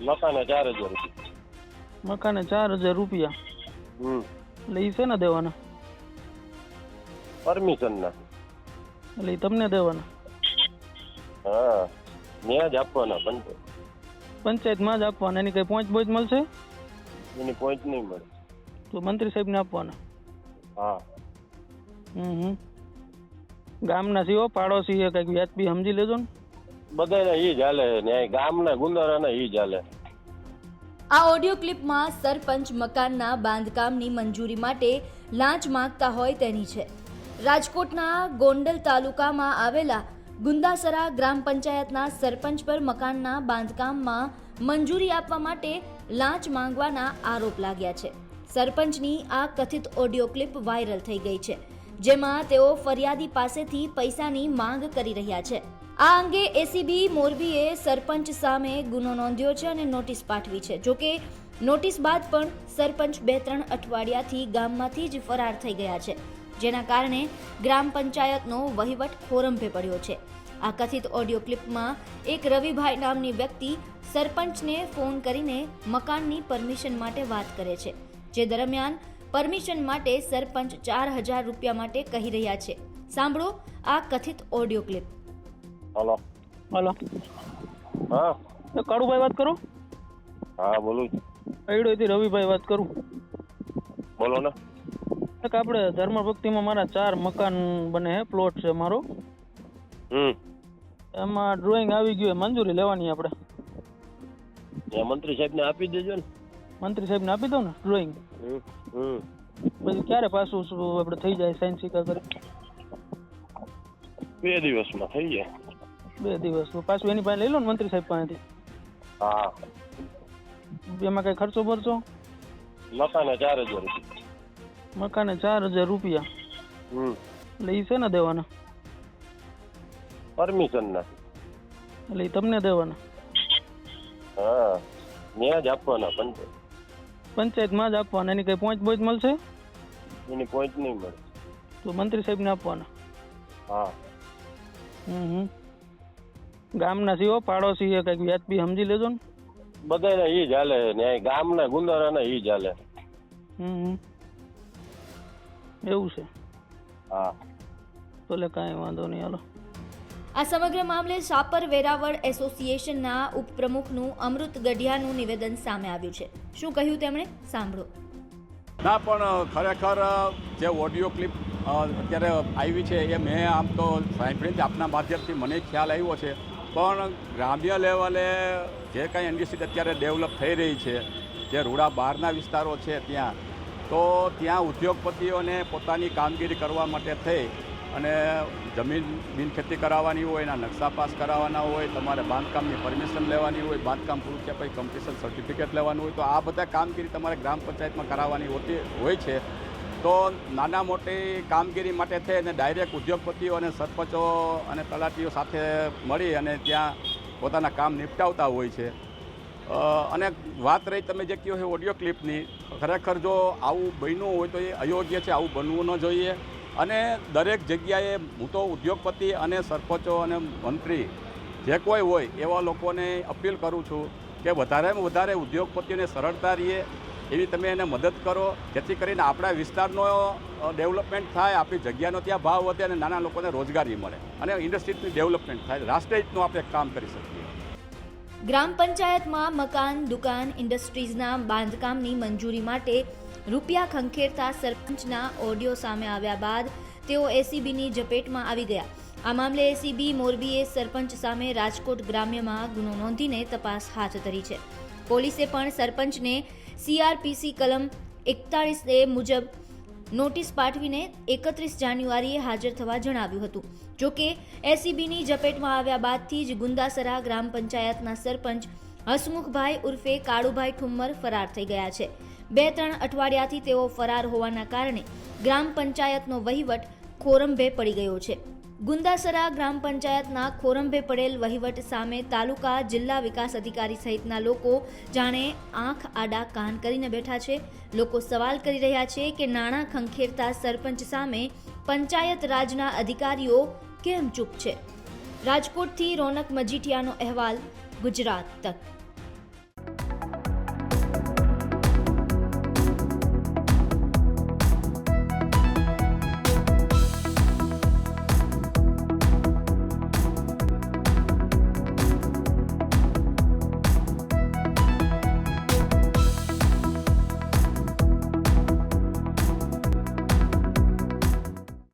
મકાને ચાર હજાર રૂપિયા. મકાને ચાર હજાર રૂપિયા? હમ. એટલે એ છે ને દેવાના? પરમિશન ના એટલે એ તમને દેવાના? હા ત્યાં જ આપવાના પણ પંચાયતમાં જ આપવાના? એની કઈ પોંચ બોચ મળશે? એની પોઈન્ટ નહીં મળે. તો મંત્રી સાહેબને આપવાના? હા. હમ હમ. ગામના સીઓ પાડોશી એ કંઈક વ્યાજબી સમજી લેજો ને. બધાને ઈ જ હાલે ન્યાય ગામના ગુંદારાના ઈ જ હાલે. આ ઓડિયો ક્લિપમાં સરપંચ મકાનના બાંધકામની મંજૂરી માટે લાંચ માંગતા હોય તેની છે. રાજકોટના ગોંડલ તાલુકામાં આવેલા ગુંદાસરા ગ્રામ પંચાયતના સરપંચ પર મકાનના બાંધકામમાં મંજૂરી આપવા માટે લાંચ માંગવાના આરોપ લાગ્યા છે. સરપંચની આ કથિત ઓડિયો ક્લિપ વાયરલ થઈ ગઈ છે, જેમાં તેઓ ફરિયાદી પાસેથી પૈસાની માંગ કરી રહ્યા છે. આ અંગે એસીબી મોરબીએ સરપંચ સામે ગુનો નોંધ્યો છે અને નોટિસ પાઠવી છે. જોકે નોટિસ બાદ પણ સરપંચ બે ત્રણ અઠવાડિયાથી ગામમાંથી જ ફરાર થઈ ગયા છે, જેના કારણે ગ્રામ પંચાયતનો વહીવટ ખોરંભે પડ્યો છે. આ કથિત ઓડિયો ક્લિપમાં એક રવિભાઈ નામની વ્યક્તિ સરપંચને ફોન કરીને મકાનની પરમિશન માટે વાત કરે છે, જે દરમિયાન પરમિશન માટે સરપંચ ચાર હજાર રૂપિયા માટે કહી રહ્યા છે. સાંભળો આ કથિત ઓડિયો ક્લિપ. હલો. હલો. હા. કાળુભાઈ વાત કરો. હા બોલું. અઈડોથી રવિભાઈ વાત કરું. બોલો ને. એક આપણે ધર્મ ભક્તિમાં મારા ચાર મકાન બને હે પ્લોટ છે મારો. હમ. એમાં ડ્રોઈંગ આવી ગયું મંજૂરી લેવાની આપણે. મંત્રી મંત્રી સાહેબને આપી દેજો ને. મંત્રી સાહેબને આપી દો ને ડ્રોઈંગ પછી ક્યારે પાછું આપણે થઈ જાય સાયન્સ શીખા કરી? બે દિવસમાં થઈ જાય. બે દિવસ. પાછું એની પાસે લઈ લો ને મંત્રી સાહેબ પાસેથી. હા. એમાં કઈ ખર્ચો ભરશો મકાને ચાર હજાર રૂપિયા. મકાને ચાર હજાર રૂપિયા. એટલે એ છે ને દેવાના? પરમિશન ના એટલે એ તમને દેવાના? હા. ત્યાં જ આપવાના પંચાયત પંચાયતમાં જ આપવાના? એની કઈ પોઈન્ટ બોઈન્ટ મળશે? એની પોઈન્ટ નહીં મળે. તો મંત્રી સાહેબને આપવાના? હા. હમ હમ. ગામના સીઓ પાડોશી એ કંઈક વ્યાજબી સમજી લેજો ને. બધાને ઈ જ હાલે ન્યાય ગામના ગુંદારાના ઈ જ હાલે. હમ એવું છે. હા. તો લે કાંઈ વાંધો નહીં હાલો. આ સમગ્ર મામલે સાપર વેરાવળ એસોસિએશનના ઉપપ્રમુખનું અમૃત ગઢિયાનું નિવેદન સામે આવ્યું છે. શું કહ્યું તેમણે? સાંભળો. ના પણ ખરેખર જે ઓડિયો ક્લિપ અત્યારે આવી છે એ મેં આમ તો સાંભળીને આપના માધ્યમથી મને ખ્યાલ આવ્યો છે. પણ ગ્રામ્ય લેવલે જે કાંઈ ઇન્ડસ્ટ્રી અત્યારે ડેવલપ થઈ રહી છે, જે રૂડા બહારના વિસ્તારો છે ત્યાં, તો ત્યાં ઉદ્યોગપતિઓને પોતાની કામગીરી કરવા માટે થઈ અને જમીન બિનખેતી કરાવવાની હોય, એના નકશા પાસ કરાવવાના હોય, તમારે બાંધકામની પરમિશન લેવાની હોય, બાંધકામ પૂરું થયા પછી કમ્પ્લીશન સર્ટિફિકેટ લેવાનું હોય, તો આ બધા કામગીરી તમારે ગ્રામ પંચાયતમાં કરાવવાની હોતી, હોય છે. તો નાના મોટી કામગીરી માટે થઈ અને ડાયરેક્ટ ઉદ્યોગપતિઓ અને સરપંચો અને તલાટીઓ સાથે મળી અને ત્યાં પોતાના કામ નિપટાવતા હોય છે. અને વાત રહી તમે જે કહો છે ઓડિયો ક્લિપની ખરેખર જો આવું બન્યું હોય તો એ અયોગ્ય છે, આવું બનવું ન જોઈએ. અને દરેક જગ્યાએ હું તો ઉદ્યોગપતિ અને સરપંચો અને મંત્રી જે કોઈ હોય એવા લોકોને અપીલ કરું છું કે વધારેમાં વધારે ઉદ્યોગપતિઓને સરળતા રહીએ એવી તમે એને મદદ કરો, જેથી કરીને આપણા વિસ્તારનો ડેવલપમેન્ટ થાય, આપણી જગ્યાનો ત્યાં ભાવ વધે અને નાના લોકોને રોજગારી મળે. અને ઇન્ડસ્ટ્રીઝની ડેવલપમેન્ટ થાય. રાષ્ટ્રહિતનું આપણે કામ કરી શકીએ. ગ્રામ પંચાયતમાં મકાન, દુકાન, ઇન્ડસ્ટ્રીઝના બાંધકામની મંજૂરી માટે રૂપિયા ખંખેરતા સરપંચના ઓડિયો સામે આવ્યા બાદ તેઓ એસીબીની ઝપેટમાં આવી ગયા. આ મામલે એસીબી મોરબીએ સરપંચ સામે રાજકોટ ગ્રામ્યમાં ગુનો નોંધીને તપાસ હાથ ધરી છે. પોલીસે પણ સરપંચને સીઆરપીસી કલમ એકતાળીસ એ મુજબ નોટિસ પાઠવીને એકત્રીસ જાન્યુઆરીએ હાજર થવા જણાવ્યું હતું. જોકે એસીબીની ઝપેટમાં આવ્યા બાદથી જ ગુંદાસરા ગ્રામ પંચાયતના સરપંચ હસમુખભાઈ ઉર્ફે કાળુભાઈ ઠુમ્મર ફરાર થઈ ગયા છે. બે ત્રણ અઠવાડિયાથી તેઓ ફરાર હોવાના કારણે ગ્રામ પંચાયતનો વહીવટ ખોરંભે પડી ગયો છે. ગુંદાસરા ગ્રામ પંચાયતના ખોરંભે પડેલ વહીવટ સામે તાલુકા જિલ્લા વિકાસ અધિકારી સહિતના લોકો જાણે આંખ આડા કાન કરીને બેઠા છે. લોકો સવાલ કરી રહ્યા છે કે નાણાં ખંખેરતા સરપંચ સામે પંચાયત રાજના અધિકારીઓ કેમ ચૂપ છે? રાજકોટથી રોનક મજીઠિયાનો અહેવાલ, ગુજરાત તક